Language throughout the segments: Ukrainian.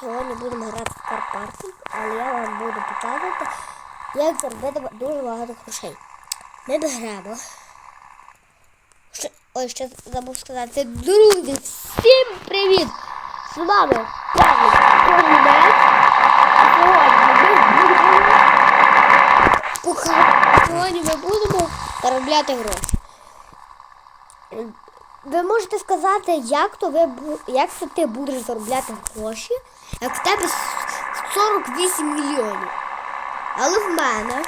Сьогодні будемо грати в карпаркінг, але я вам буду показувати, як заробити дуже багато грошей. Ми. Ще- Ой, ще забув сказати, друзі, всім привіт! З вами Павло будемо Сьогодні ми будемо заробляти гроші. Ви можете сказати, як то ви як то ти будеш заробляти гроші, як в тебе 48 мільйонів. Але в мене.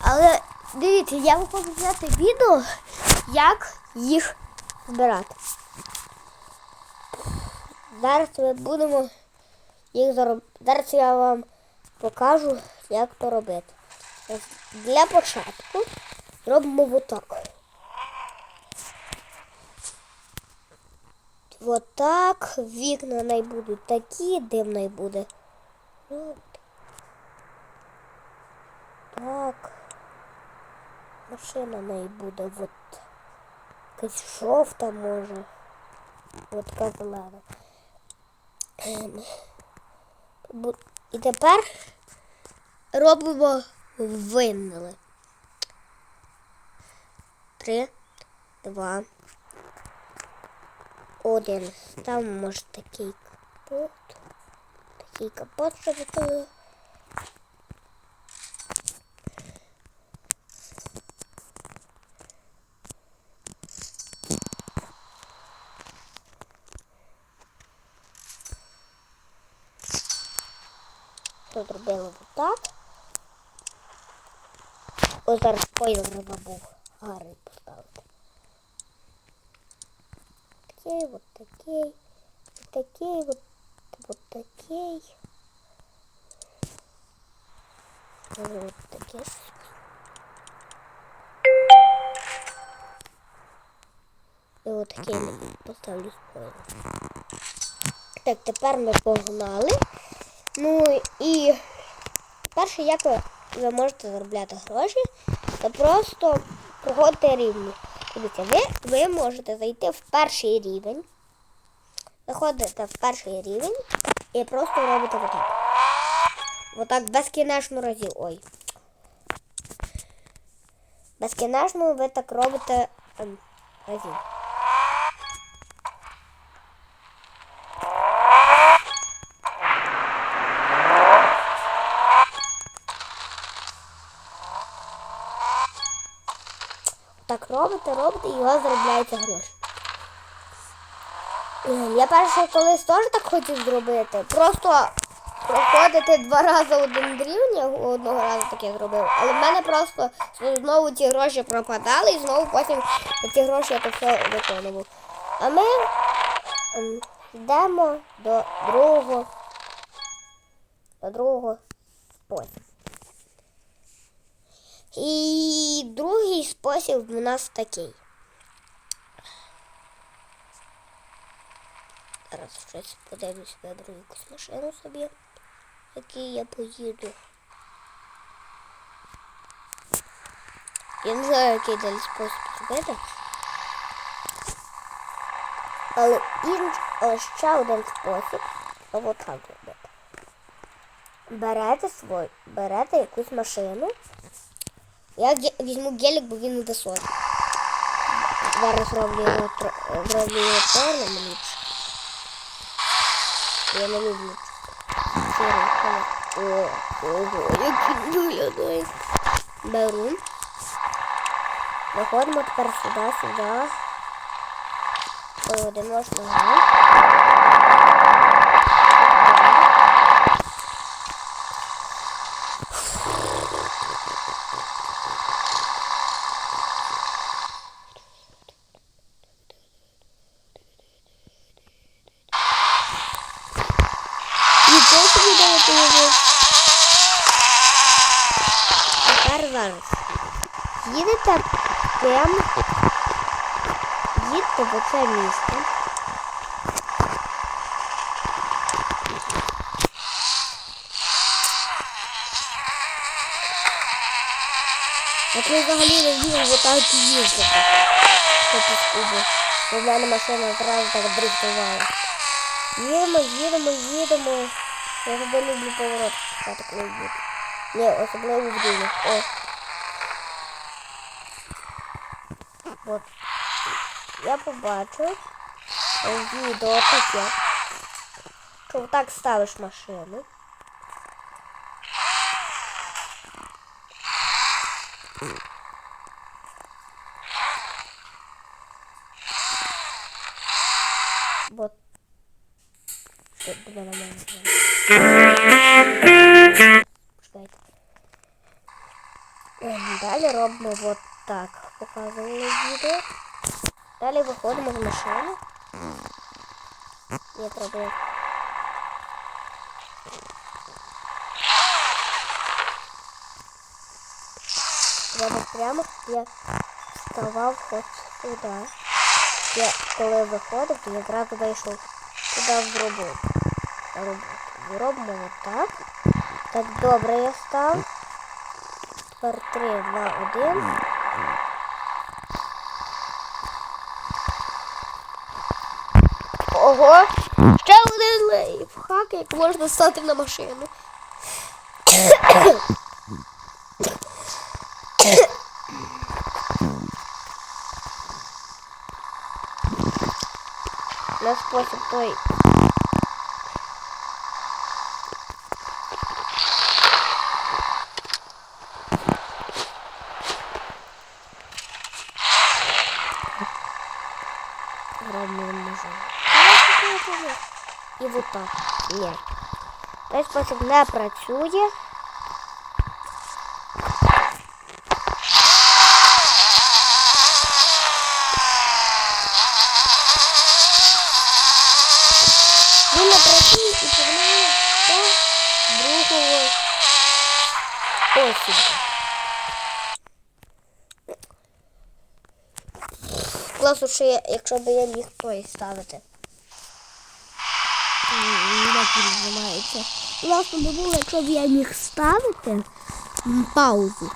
Але дивіться, я вам хочу зняти відео, як їх збирати. Зараз ми будемо їх заробляти. Зараз я вам покажу, як то робити. Для початку робимо отак. Вот так. Вікна най будуть такі, дим най буде. Ну, так. Машина най буде вот. Якась жовта може. От така зелена. Ем. І тепер робимо винили. Три, два, один. Там може такий капот. Такий капот, щоб. Тут робили отак. Ось зараз поїзд забув гарний поставити. Такий, вот такий, вот такий, вот, вот такий. Вот такий. І от такий я поставлю спойлер. Так, тепер ми погнали. Ну і перше, як ви, можете заробляти гроші, то просто проходите рівні. Дивіться, ви, ви можете зайти в перший рівень. Заходите в перший рівень і просто робите отак. Отак безкінечно разів. Ой. Безкінечно ви так робите ем, разів. Робите, робите і у вас заробляються гроші. Я перше колись теж так хотів зробити. Просто проходити два рази один рівень, одного разу таке зробив. Але в мене просто знову ті гроші пропадали і знову потім ці гроші я все виконував. А ми ем, йдемо до другого, до другого способу. І другий спосіб в нас такий. Зараз щось подивлюсь, виберу якусь машину собі, в якій я поїду. Я не знаю, який далі спосіб зробити. Але інш, але ще один спосіб. А от так робити. Берете свой, берете якусь машину. Я візьму гелік, бо він високий. Зараз роблю його роблю його чорним ліпше. Я не люблю. О, ого, як він виглядає. Беру. Заходимо тепер сюди, сюди. Ой, один можна грати. Нічого собі даєте його. Тепер зараз. Їдете прямо. Їдьте в оце місце. От ви взагалі не вміли отак їздити. По піску. Бо в мене машина одразу так дрифтувала. Їдемо, їдемо, їдемо. Я тебе люблю поворот. Я так люблю. Ні, особливо в. О. От. Я побачив відео таке. Що так ставиш машину. Вот. Мене. Чекайте. Ем, Далі робимо от так Показували відео. Далі виходимо з машини. Ні, треба. Треба прямо я вставав от сюди. Я коли виходив, то я одразу вийшов туди в роботу. На роботу. І робимо отак. Так добре я став. Тепер 3, 2, 1. Ого! Ще один лайфхак, як можна стати на машину. На спосіб той. Робимо може. І вот так. Ні. Цей спосіб не працює. Він не працює і погнали до другого спосібу. Класно, що я, якщо б я міг той ставити. Як? Власне, би було, якщо б я міг ставити паузу.